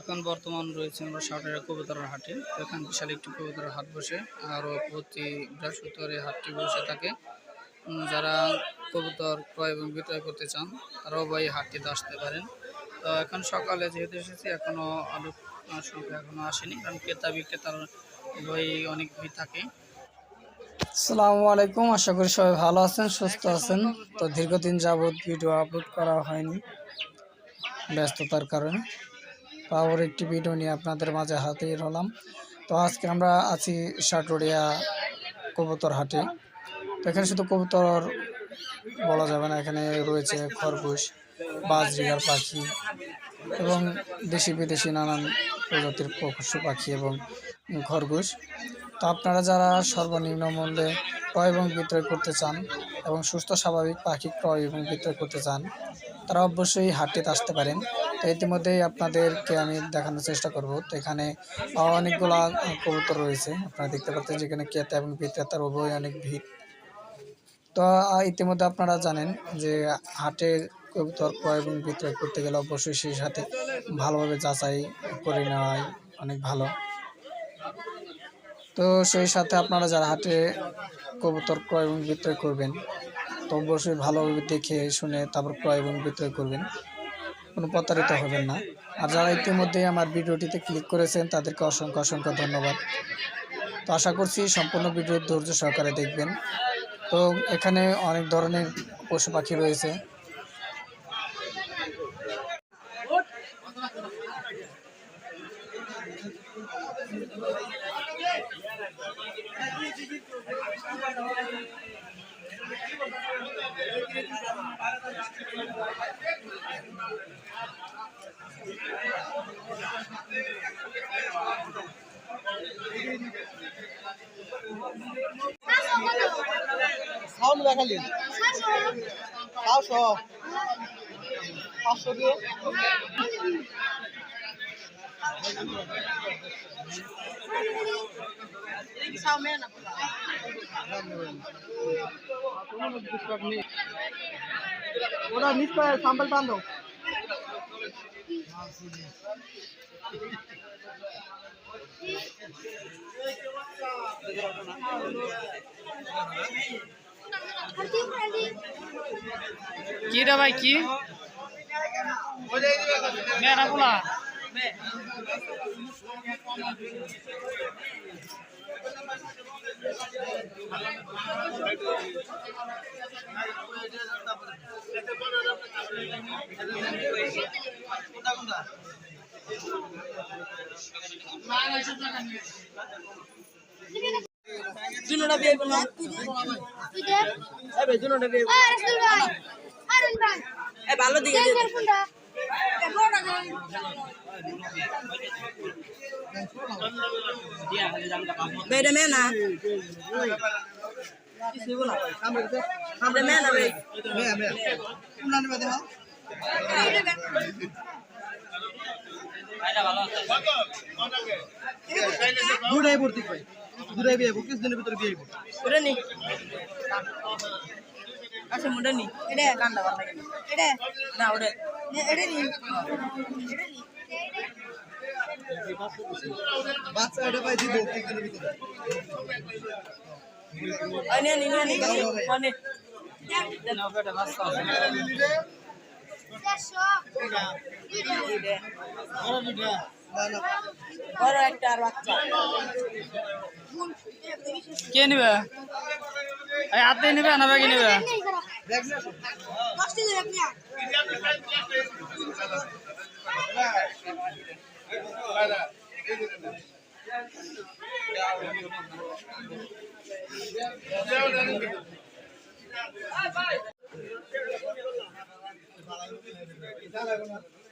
এখন বর্তমান রয়েছে আমরা সাটারা কবুতরের হাটে। এখানে বিশাল একটি কবুতরের হাট বসে, আরও প্রতি বৃহস্পতিবার এই হাটটি বসে থাকে। যারা কবুতর ক্রয় এবং বিক্রয় করতে চান, তারাও বা এই হাটটিতে আসতে পারেন। তো এখন সকালে যেহেতু এসেছি এখনও আলু সংখ্যা এখনও আসেনি। কারণ ক্রেতা বিক্রেতার বই অনেক ভিড় থাকে। আসসালামু আলাইকুম, আশা করি সবাই ভালো আছেন, সুস্থ আছেন। তো দীর্ঘদিন যাবৎ ভিডিও আপলোড করা হয়নি। ব্যস্ততার কারণে। আবার একটি ভিডিও নিয়ে আপনাদের মাঝে হাজির হলাম। তো আজকে আমরা আছি সাটুরিয়া কবুতর হাটে। তো এখানে শুধু কবুতর বলা যাবে না, এখানে রয়েছে খরগোশ বাজরিগার পাখি এবং দেশি বিদেশি নানান প্রজাতির পশু পাখি এবং খরগোশ। তো আপনারা যারা সর্বনিম্ন মূল্যে ক্রয় এবং বিক্রয় করতে চান এবং সুস্থ স্বাভাবিক পাখি ক্রয় এবং বিক্রয় করতে চান তারা অবশ্যই হাটটিতে আসতে পারেন। তো ইতিমধ্যেই আপনাদেরকে আমি দেখানোর চেষ্টা করব। তো এখানে অনেকগুলা কবুতর রয়েছে। আপনারা দেখতে পাচ্ছেন যেখানে ক্রেতা এবং বিক্রেতার উভয় অনেক ভিড়। তো ইতিমধ্যে আপনারা জানেন যে হাটে কবুতর ক্রয় এবং বিক্রয় করতে গেলে অবশ্যই সেই সাথে ভালোভাবে যাচাই করে নেওয়াই অনেক ভালো। তো সেই সাথে আপনারা যারা হাটে কবুতর ক্রয় এবং বিক্রয় করবেন তো অবশ্যই ভালোভাবে দেখে শুনে তারপর ক্রয় এবং বিক্রয় করবেন। কোনো প্রতারিত হবেন না। আর যারা ইতিমধ্যেই আমার ভিডিওটিতে ক্লিক করেছেন, তাদেরকে অসংখ্য অসংখ্য ধন্যবাদ। তো আশা করছি সম্পূর্ণ ভিডিও ধৈর্য সহকারে দেখবেন। তো এখানে অনেক ধরনের পশু পাখি রয়েছে। সাউন্ড দেখালি পাঁচশো পাঁচশো ওটা মিস করে সাম্পাল দাও কি রে ভাই কি মেয়েরা বলা। দুনোটা বিয়ে করলাম এই ভাই দুনোটা বিয়ে এই ভালো দিকে দিয়ে দিও। বেটা মেয়ে না? আমরা মেয়ে। না ভাই? দেখা দুটাই ভর্তি ভাই। দুটাই বিয়ে কিছু ভিতরে বিয়ে ওটা নি। আচ্ছা মোটা নি। এটা কান্ডা ভালো লাগে এটা? না ওটা। এটা নি। বাচ্চা এটা পাই দিব কিছু ভিতরে। আনে নি নি নি মানে বড় একটা আর বাচ্চা। কে নেবে? হাতে নেবে না ব্যাগে নেবে?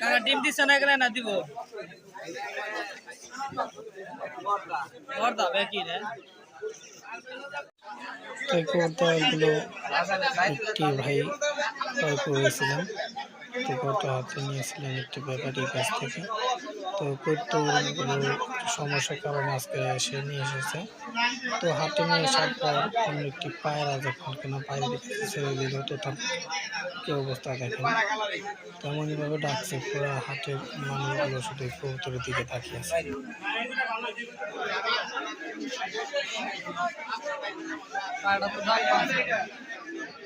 কাকা ডিম দিচ্ছে না গেলে না দিব। বর্দা, বেকি রে। তো এগুলো একটি ভাই ক্রয় তো কবুতর হাতে নিয়েছিলেন একটি ব্যাপারীর কাছ থেকে। তো কবুতরগুলো সমস্যার কারণে আজকে এসে নিয়ে এসেছে। তো হাতে নিয়ে আসার পর অন্য একটি পায়রা যখন কোনো পায়রা ছেড়ে দিল তো তার কি অবস্থা দেখেন? তেমনইভাবে ডাকছে, পুরো হাটের মানুষগুলো শুধু কবুতরের দিকে তাকিয়ে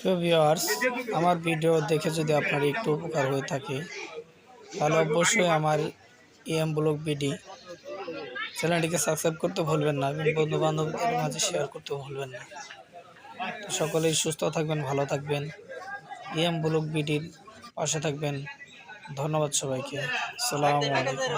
তো আমার ভিডিও দেখে যদি আপনার একটু উপকার হয়ে থাকে, তাহলে অবশ্যই আমার এম ব্লগ বিডি চ্যানেলটিকে সাবস্ক্রাইব করতে ভুলবেন না এবং বন্ধু বান্ধবদের মাঝে শেয়ার করতে ভুলবেন না। সকলেই সুস্থ থাকবেন, ভালো থাকবেন। এম ব্লক বিডির পাশে থাকবেন। ধন্যবাদ সবাইকে। আসসালামু আলাইকুম।